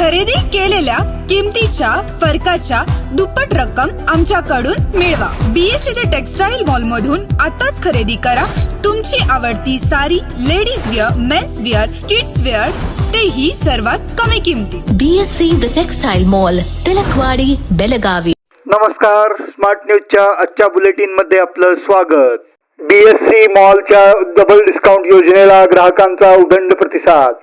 खरेदी केलेल्या किमतीच्या फरकाच्या दुप्पट रक्कम आमच्याकडून मिळवा. बीएससी ते टेक्सटाईल मॉल मधून आताच खरेदी करा. तुमची आवडती sari ladies wear men's wear kids wear तेही सर्वात कमी किमतीत BSC the textile mall Tilakwadi Belagavi नमस्कार. स्मार्ट न्यूजच्या आजच्या बुलेटिनमध्ये आपलं स्वागत. बीएससी मॉलच्या डबल डिस्काउंट योजनेला ग्राहकांचा उदंड प्रतिसाद.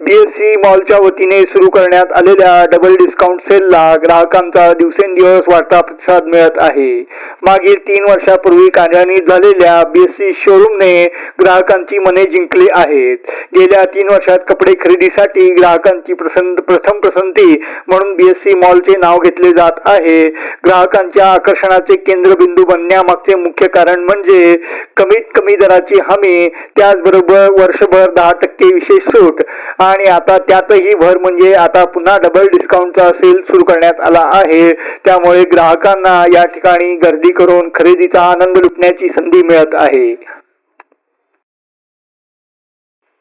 बीएससी मॉलच्या वतीने सुरू करण्यात आलेल्या डबल डिस्काउंट सेलला ग्राहकांचा दिवसेंदिवस वाढता प्रतिसाद मिळत आहे. मागील तीन वर्षापूर्वी कार्यान्वित झालेल्या बीएससी शोरूमने ग्राहकांची मने जिंकली आहेत. गेल्या तीन वर्षात कपडे खरेदीसाठी ग्राहकांची प्रसन्न प्रथम पसंती म्हणून बीएससी मॉलचे नाव घेतले जात आहे. ग्राहकांच्या आकर्षणाचे केंद्रबिंदू बनण्यामागचे मुख्य कारण म्हणजे कमीत कमी दराची हमी त्याचबरोबर वर्षभर दहा टक्के विशेष सूट. आणि आता त्यातही भर म्हणजे आता पुन्हा डबल डिस्काउंटचा सेल सुरू करण्यात आला आहे. त्यामुळे ग्राहकांना या ठिकाणी गर्दी करून खरेदीचा आनंद लुटण्याची संधी मिळत आहे.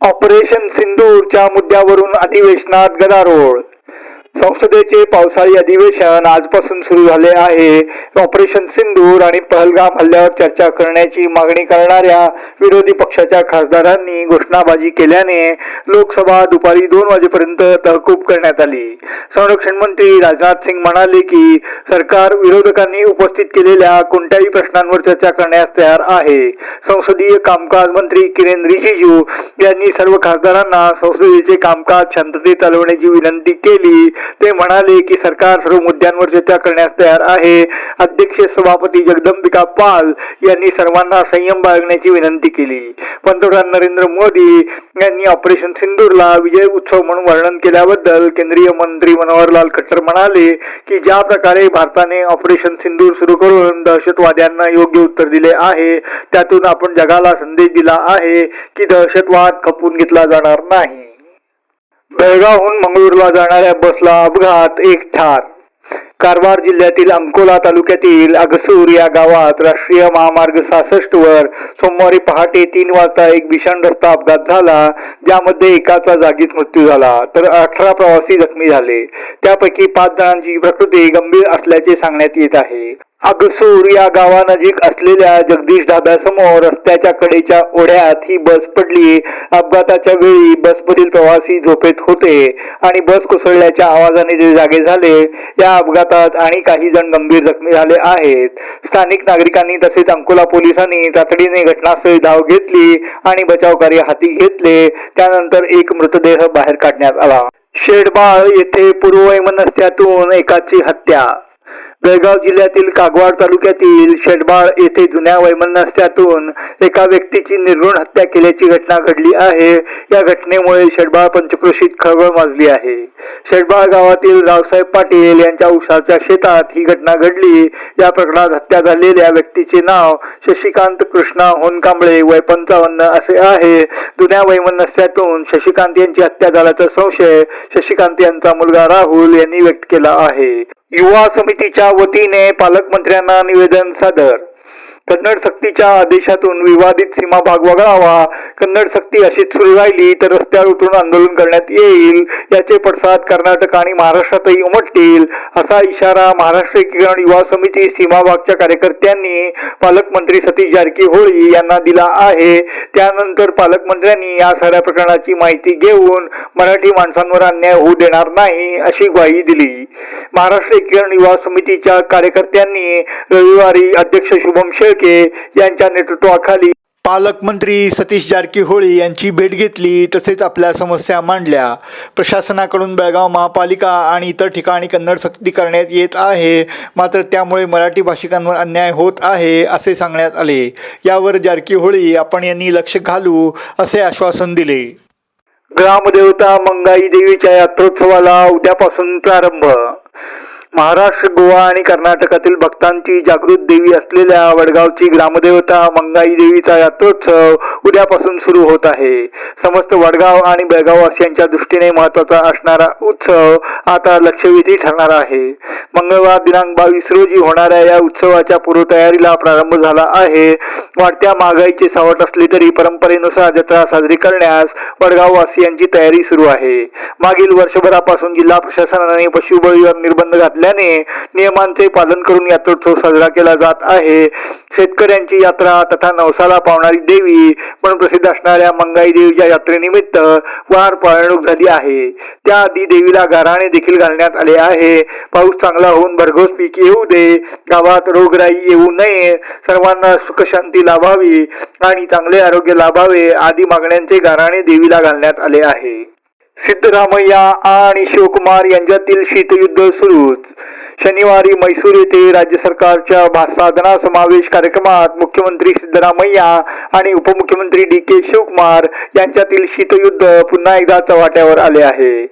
ऑपरेशन सिंदूरच्या मुद्द्यावरून अधिवेशनात गदारोळ. संसदेचे पावसाळी अधिवेशन आजपासून सुरू झाले आहे. ऑपरेशन सिंदूर आणि पहलगाम हल्ल्यावर चर्चा करण्याची मागणी करणाऱ्या विरोधी पक्षाच्या खासदारांनी घोषणाबाजी केल्याने लोकसभा दुपारी दोन वाजेपर्यंत तहकूब करण्यात आली. संरक्षण मंत्री राजनाथ सिंग म्हणाले की सरकार विरोधकांनी उपस्थित केलेल्या कोणत्याही प्रश्नांवर चर्चा करण्यास तयार आहे. संसदीय कामकाज मंत्री किरेन रिजिजू यांनी सर्व खासदारांना संसदेचे कामकाज शांततेत चालवण्याची विनंती केली. ते म्हणाले की सरकार सर्व मुद्द्यांवर चर्चा करण्यास तयार आहे. अध्यक्ष सभापती जगदंबिका पाल यांनी सर्वांना संयम बाळगण्याची विनंती केली. पंतप्रधान नरेंद्र मोदी यांनी ऑपरेशन सिंदूरला विजय उत्सव म्हणून वर्णन केल्याबद्दल केंद्रीय मंत्री मनोहरलाल खट्टर म्हणाले की ज्या प्रकारे भारताने ऑपरेशन सिंदूर सुरू करून दहशतवाद्यांना योग्य उत्तर दिले आहे त्यातून आपण जगाला संदेश दिला आहे की दहशतवाद खपून घेतला जाणार नाही. बेळगावहून मंगळूरला जाणाऱ्या बसला अपघात एक ठार. कारवार जिल्ह्यातील अंकोला तालुक्यातील अगसूर या गावात राष्ट्रीय महामार्ग सहासष्ट वर सोमवारी पहाटे तीन वाजता एक भीषण रस्ता अपघात झाला ज्यामध्ये एकाचा जागीच मृत्यू झाला तर अठरा प्रवासी जखमी झाले. त्यापैकी पाच जणांची प्रकृती गंभीर असल्याचे सांगण्यात येत आहे. अगसूर या गावानजीक असलेल्या जगदीश ढाब्यासमोर रस्त्याच्या कडेच्या ओढ्यात ही बस पडली. अपघाताच्या वेळी बसमधील प्रवासी झोपेत होते आणि बस कोसळल्याच्या आवाजाने जे जागे झाले या अपघातात आणि काही जण गंभीर जखमी झाले आहेत. स्थानिक नागरिकांनी तसेच अंकोला पोलिसांनी तातडीने घटनास्थळी धाव घेतली आणि बचाव कार्य हाती घेतले. त्यानंतर एक मृतदेह बाहेर काढण्यात आला. शेडबाळ येथे पूर्व पूर्ववैमनस्यातून एकाची हत्या बेळगाव जिल्ह्यातील कागवाड तालुक्यातील शेडबाळ येथे जुन्या वैमनस्यातून एका व्यक्तीची निर्घृण हत्या केल्याची घटना घडली आहे. या घटनेमुळे शेडबाळ पंचक्रोशीत खळबळ माजली आहे. शेडबाळ गावातील रावसाहेब पाटील यांच्या उसाच्या शेतात ही घटना घडली. या प्रकरणात हत्या झालेल्या व्यक्तीचे नाव शशिकांत कृष्णा होनकांबळे वय पंचावन्न असे आहे. जुन्या वैमनस्यातून शशिकांत यांची हत्या झाल्याचा संशय शशिकांत यांचा मुलगा राहुल यांनी व्यक्त केला आहे. युवा समितीच्या वतीने पालकमंत्र्यांना निवेदन सादर. कन्नड सक्तीच्या आदेशातून विवादित सीमा भाग वगळावा. कन्नड सक्ती अशीच सुरू राहिली तर रस्त्यावर उतरून आंदोलन करण्यात येईल. याचे पडसाद कर्नाटक आणि महाराष्ट्रातही उमटतील असा इशारा महाराष्ट्र एकीकरण युवा समिती सीमाभागच्या कार्यकर्त्यांनी पालकमंत्री सतीश जारकीहोळी यांना दिला आहे. त्यानंतर पालकमंत्र्यांनी या साऱ्या प्रकरणाची माहिती घेऊन मराठी माणसांवर अन्याय होऊ देणार नाही अशी ग्वाही दिली. महाराष्ट्र एकीकरण युवा समितीच्या कार्यकर्त्यांनी रविवारी अध्यक्ष शुभम शेळके यांच्या नेतृत्वाखाली. पालकमंत्री सतीश जारकीहोळी यांची भेट घेतली तसेच आपल्या समस्या मांडल्या. प्रशासनाकडून बेळगाव महापालिका आणि इतर ठिकाणी कन्नड सक्ती करण्यात येत आहे. मात्र त्यामुळे मराठी भाषिकांवर अन्याय होत आहे असे सांगण्यात आले. यावर जारकीहोळी आपण यांनी लक्ष घालू असे आश्वासन दिले. ग्रामदेवता मंगाई देवीच्या यात्रोत्सवाला उद्यापासून प्रारंभ महाराष्ट्र गोवा आणि कर्नाटकातील भक्तांची जागृत देवी असलेल्या वडगावची ग्रामदेवता मंगाई देवीचा यात्रोत्सव उद्यापासून सुरू होत आहे. समस्त वडगाव आणि बेळगाववासियांच्या दृष्टीने महत्त्वाचा असणारा उत्सव आता लक्षवेधी ठरणार आहे. मंगळवार दिनांक बावीस रोजी होणाऱ्या या उत्सवाच्या पूर्वतयारीला प्रारंभ झाला आहे. वाढत्या महागाईचे सावट असले तरी परंपरेनुसार जत्रा साजरी करण्यास वडगाव वासियांची तयारी सुरू आहे. मागील वर्षभरापासून जिल्हा प्रशासनाने पशुबळीवर निर्बंध घातल्याने नियमांचे पालन करून यात्रोत्सव साजरा केला जात आहे. शेतकऱ्यांची यात्रा तथा नवसाला पावणारी देवी म्हणून प्रसिद्ध असणाऱ्या मंगाई देवीच्या यात्रेनिमित्त वार पाळणूक झाली आहे. त्याआधी देवीला गाराणे देखील घालण्यात आले आहे. पाऊस चांगला होऊन भरघोस पीक येऊ दे. गावात रोगराई येऊ नये. सर्वांना सुखशांती लाभावी आणि चांगले आरोग्य लाभावे आदी मागण्यांचे गाराणे देवीला घालण्यात आले आहे. सिद्धरामय्या आणि शिवकुमार यांच्यातील शीतयुद्ध सुरूच. शनिवारी मैसूर येथे राज्य सरकारच्या भा- साधना समावेश कार्यक्रमात मुख्यमंत्री सिद्धरामय्या आणि उपमुख्यमंत्री डी के शिवकुमार यांच्यातील शीतयुद्ध पुन्हा एकदा चव्हाट्यावर आले आहे.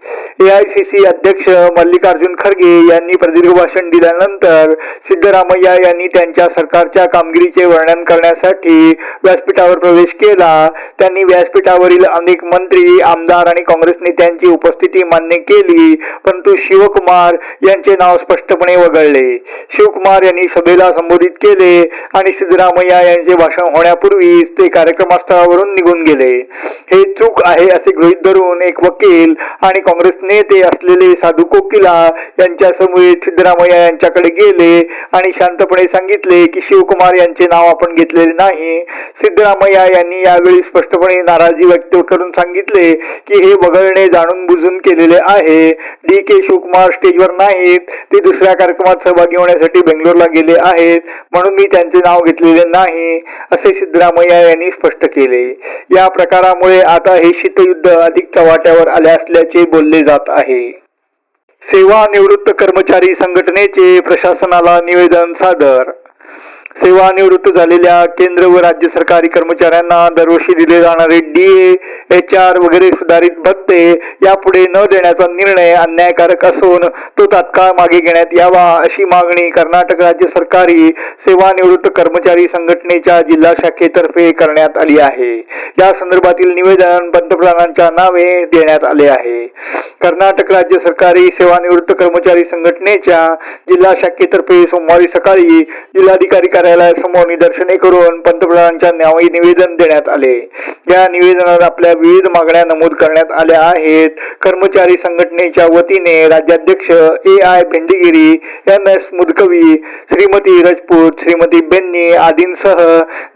एआयसीसी अध्यक्ष मल्लिकार्जुन खरगे यांनी प्रदीर्घ भाषण दिल्यानंतर सिद्धरामय्या यांनी त्यांच्या सरकारच्या कामगिरीचे वर्णन करण्यासाठी व्यासपीठावर प्रवेश केला. त्यांनी व्यासपीठावरील अनेक मंत्री आमदार आणि काँग्रेस नेत्यांची उपस्थिती मान्य केली. परंतु शिवकुमार यांचे नाव स्पष्ट स्पष्टपणे वगळले. शिवकुमार यांनी सभेला संबोधित केले आणि सिद्धरामय्या यांचे भाषण होण्यापूर्वीच ते कार्यक्रमस्थळावरून निघून गेले. हे चूक आहे असे गृहीत धरून एक वकील आणि काँग्रेस नेते असलेले साधू कोकिला यांच्या समवेत सिद्धरामय्या यांच्याकडे गेले आणि शांतपणे सांगितले की शिवकुमार यांचे नाव आपण घेतलेले नाही. सिद्धरामय्या यांनी यावेळी स्पष्टपणे नाराजी व्यक्त करून सांगितले की हे वगळणे जाणून बुजून केलेले आहे. डी के शिवकुमार स्टेजवर नाहीत. ते दुसऱ्या दुसऱ्या कार्यक्रमात सहभागी होण्यासाठी बेंगलोरला गेले आहेत. म्हणून मी त्यांचे नाव घेतलेले नाही असे सिद्धरामय्या यांनी स्पष्ट केले. या प्रकारामुळे आता हे शीतयुद्ध अधिक चव्हाट्यावर आले असल्याचे बोलले जात आहे. सेवा निवृत्त कर्मचारी संघटनेचे प्रशासनाला निवेदन सादर सेवानिवृत्त झालेल्या केंद्र व राज्य सरकारी कर्मचाऱ्यांना दरवर्षी दिले जाणारे डी एच आर वगैरे सुधारित भत्ते यापुढे न देण्याचा निर्णय अन्यायकारक असून तो तात्काळ मागे घेण्यात यावा अशी मागणी कर्नाटक राज्य सरकारी सेवानिवृत्त कर्मचारी संघटनेच्या जिल्हा शाखेतर्फे करण्यात आली आहे. या संदर्भातील निवेदन पंतप्रधानांच्या नावे देण्यात आले आहे. कर्नाटक राज्य सरकारी सेवानिवृत्त कर्मचारी संघटनेच्या जिल्हा शाखेतर्फे सोमवारी सकाळी जिल्हाधिकारी कार्यालयासमोर निदर्शने करून पंतप्रधानांच्या नावे निवेदन देण्यात आले. या निवेदनात आपल्या विविध मागण्या नमूद करण्यात आल्या आहेत. कर्मचारी संघटनेच्या वतीने राज्याध्यक्ष A I Bhendigiri M S Mudkavi Shrimati Rajput Shrimati Benni आदींसह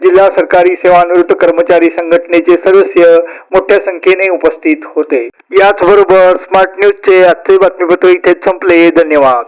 जिल्हा सरकारी सेवानिवृत्त कर्मचारी संघटनेचे सदस्य मोठ्या संख्येने उपस्थित होते. याचबरोबर स्मार्ट न्यूजचे आजचे बातमीपत्र इथेच संपले. धन्यवाद.